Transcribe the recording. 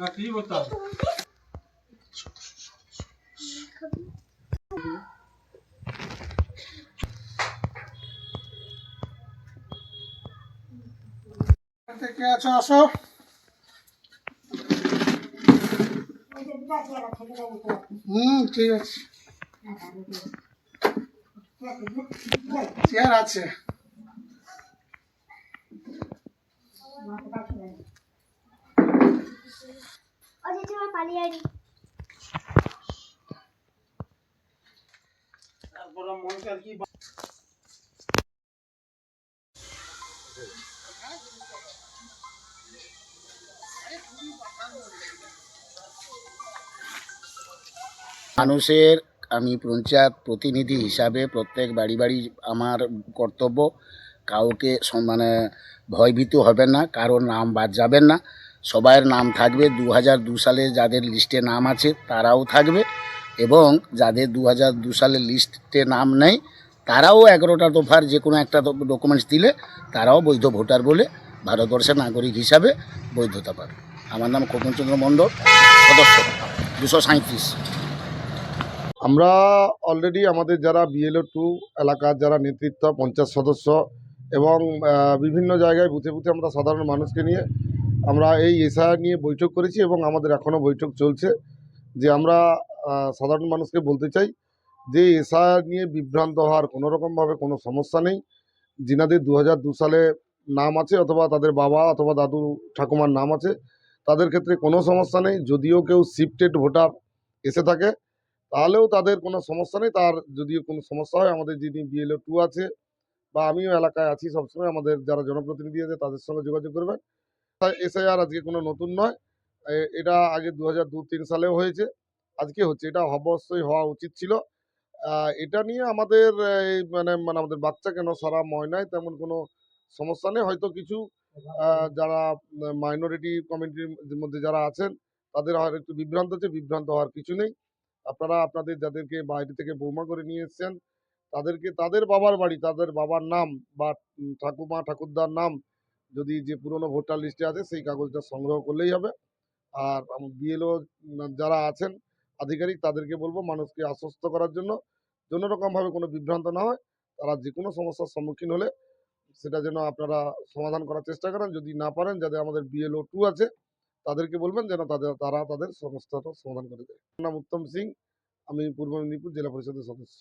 হ্যাঁ কি করতে আছো আসো। হুম ঠিক আছে। চেয়ার আছে। পালিয়ে মানুষের আমি পঞ্চায়েত প্রতিনিধি হিসাবে প্রত্যেক বাড়ি বাড়ি আমার কর্তব্য কাউকে মানে ভয়ভীত হবেন না কারোর নাম বাদ যাবেন না। সবাইয়ের নাম থাকবে দু হাজার দু সালে যাদের লিস্টে নাম আছে তারাও থাকবে এবং যাদের দু হাজার দু সালের লিস্টে নাম নেই, তারাও এগারোটা দফার যে কোনো একটা ডকুমেন্টস দিলে তারাও বৈধ ভোটার বলে ভারতবর্ষের নাগরিক হিসাবে বৈধতা পাবে। আমার নাম কপিলচন্দ্র মণ্ডল, সদস্য। দুশো সাঁত্রিশ আমরা অলরেডি আমাদের যারা বিএলও টু এলাকার যারা নেতৃত্ব, পঞ্চায়েত সদস্য এবং বিভিন্ন জায়গায় বুথে বুথে আমরা সাধারণ মানুষকে নিয়ে আমরা এই এসআইআর নিয়ে বৈঠক করেছি এবং আমাদের এখনও বৈঠক চলছে। যে আমরা সাধারণ মানুষকে বলতে চাই যে এসআইআর নিয়ে বিভ্রান্ত হওয়ার কোনো রকমভাবে কোনো সমস্যা নেই। যিনাদের দু হাজার দু সালে নাম আছে অথবা তাদের বাবা অথবা দাদু ঠাকুমার নাম আছে, তাদের ক্ষেত্রে কোনো সমস্যা নেই। যদিও কেউ শিফটেড ভোটার এসে থাকে, তাহলেও তাদের কোনো সমস্যা নেই। তার যদিও কোনো সমস্যা হয়, আমাদের যিনি বিএলও টু আছে বা আমিও এলাকায় আছি সবসময়, আমাদের যারা জনপ্রতিনিধি আছে তাদের সঙ্গে যোগাযোগ করবেন। এসআইআর আজকে কোনো নতুন নয়। এটা আগে দু হাজার দু তিন সালেও হয়েছে, আজকে হচ্ছে। এটা অবশ্যই হওয়া উচিত ছিল। এটা নিয়ে আমাদের মানে মানে আমাদের বাচ্চা কেন সারা ময়নায় তেমন কোনো সমস্যা নেই। হয়তো কিছু যারা মাইনরিটি কমিউনিটির মধ্যে যারা আছেন, তাদের হয়তো একটু বিভ্রান্ত হচ্ছে বিভ্রান্ত হওয়ার কিছু নেই। আপনারা আপনাদের যাদেরকে বাইরে থেকে বৌমা করে নিয়ে এসছেন, তাদেরকে, তাদের বাবার বাড়ি, তাদের বাবার নাম বা ঠাকুমা, ঠাকুরদার নাম যদি যে পুরনো ভোটার লিস্টে আছে, সেই কাগজটা সংগ্রহ করলেই হবে। আর বিএলও যারা আছেন, আধিকারিক, তাদেরকে বলব মানুষকে আশ্বস্ত করার জন্য কোনো রকমভাবে কোনো বিভ্রান্ত না হয়, তারা যে কোনো সমস্যার সম্মুখীন হলে সেটা যেন আপনারা সমাধান করার চেষ্টা করেন। যদি না পারেন, যাদের আমাদের বিএলও টু আছে, তাদেরকে বলবেন যেন তাদের, তারা তাদের সমস্যাটা সমাধান করে দেয়। নাম উত্তম সিং, আমি পূর্ব মেদিনীপুর জেলা পরিষদের সদস্য।